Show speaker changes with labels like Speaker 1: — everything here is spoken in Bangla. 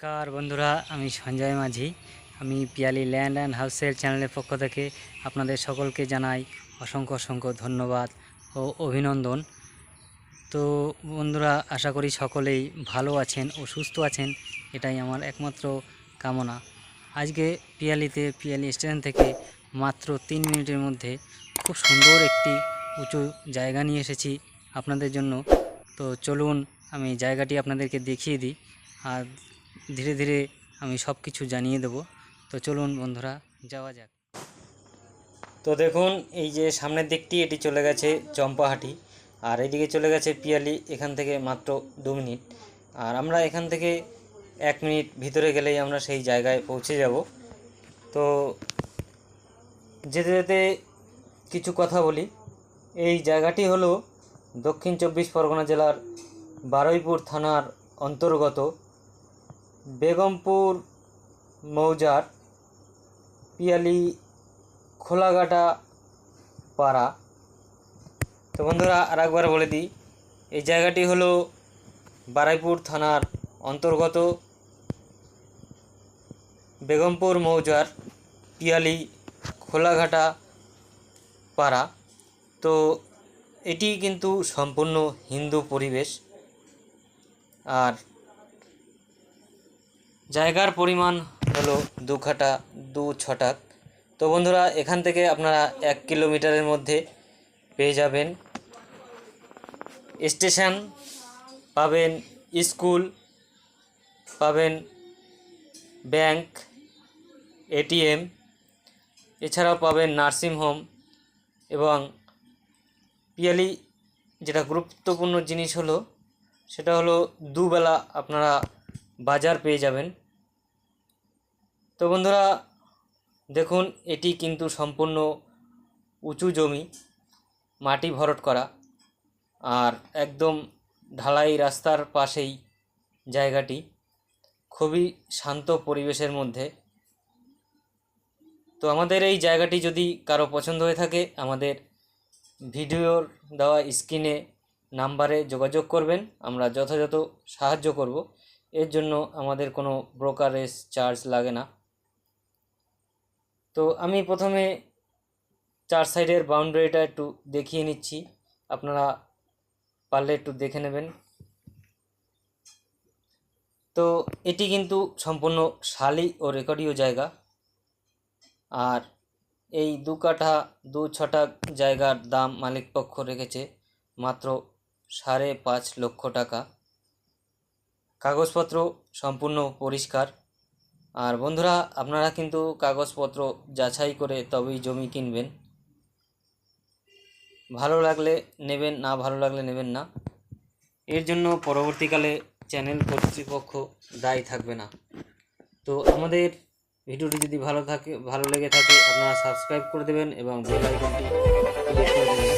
Speaker 1: নমস্কার বন্ধুরা, আমি সঞ্জয় মাঝি। আমি পিয়ালি ল্যান্ড অ্যান্ড হাউসের চ্যানেলের পক্ষ থেকে আপনাদের সকলকে জানাই অসংখ্য অসংখ্য ধন্যবাদ ও অভিনন্দন। তো বন্ধুরা, আশা করি সকলেই ভালো আছেন ও সুস্থ আছেন, এটাই আমার একমাত্র কামনা। আজকে পিয়ালিতে, পিয়ালি স্টেশন থেকে মাত্র তিন মিনিটের মধ্যে খুব সুন্দর একটি উঁচু জায়গা নিয়ে এসেছি আপনাদের জন্য। তো চলুন, আমি জায়গাটি আপনাদেরকে দেখিয়ে দিই। আর ধীরে ধীরে আমি সব কিছু জানিয়ে দেব। তো চলুন বন্ধুরা, যাওয়া যাক। তো দেখুন, এই যে সামনের দিকটি, এটি চলে গেছে চম্পাহাটি। আর এইদিকে চলে গেছে পিয়ালি, এখান থেকে মাত্র দু মিনিট। আর আমরা এখান থেকে এক মিনিট ভিতরে গেলেই আমরা সেই জায়গায় পৌঁছে যাব। তো যেতে যেতে কিছু কথা বলি। এই জায়গাটি হলো দক্ষিণ চব্বিশ পরগনা জেলার বারুইপুর থানার অন্তর্গত বেগমপুর, মৌজার, পিয়ালি, খোলাঘাটা, পাড়া। তো বন্ধুরা আর একবার বলে দিই, এই জায়গাটি হলো বারাইপুর থানার অন্তর্গত বেগমপুর, মৌজার, পিয়ালি, খোলাঘাটা, পাড়া। তো এটি কিন্তু সম্পূর্ণ হিন্দু পরিবেশ। আর জায়গার পরিমাণ হলো দু খাটা, দু ছটাক তো বন্ধুরা, এখান থেকে আপনারা এক কিলোমিটারের মধ্যে পেয়ে যাবেন। স্টেশন পাবেন স্কুল, পাবেন ব্যাংক, এটিএম, এছাড়াও পাবেন নার্সিং হোম এবং পিয়ালি যেটা গুরুত্বপূর্ণ জিনিস হলো, সেটা হলো দুবেলা আপনারা বাজার পেয়ে যাবেন। তো বন্ধুরা, দেখুন, এটি কিন্তু সম্পূর্ণ উঁচু জমি, মাটি ভরট করা, আর একদম ঢালাই রাস্তার পাশেই জায়গাটি। খুবই শান্ত পরিবেশের মধ্যে। তো আমাদের এই জায়গাটি যদি কারও পছন্দ হয়ে থাকে, আমাদের ভিডিওর দেওয়া স্ক্রিনে নাম্বারে যোগাযোগ করবেন, আমরা যথাযথ সাহায্য করব। এর জন্য আমাদের কোনো ব্রোকারেজ চার্জ লাগে না। তো আমি প্রথমে চার সাইডের বাউন্ডারিটা একটু দেখিয়ে নিচ্ছি। আপনারা পারলে একটু দেখে নেবেন। তো এটি কিন্তু সম্পূর্ণ শালি ও রেকর্ডীয় জায়গা। আর এই দু কাঠা, দু ছটা জায়গার দাম মালিকপক্ষ রেখেছে মাত্র সাড়ে পাঁচ লক্ষ টাকা। কাগজপত্র সম্পূর্ণ পরিষ্কার। আর বন্ধুরা, আপনারা কিন্তু কাগজপত্র যাচাই করে তবেই জমি কিনবেন। ভালো লাগলে নেবেন, না ভালো লাগলে নেবেন না। এর জন্য পরবর্তীকালে চ্যানেল কর্তৃপক্ষ দায়ী থাকবে না। তো আমাদের ভিডিওটি যদি ভালো থাকে, ভালো লেগে থাকে, আপনারা সাবস্ক্রাইব করে দেবেন এবং বেল আইকনটি ক্লিক করে দেবেন।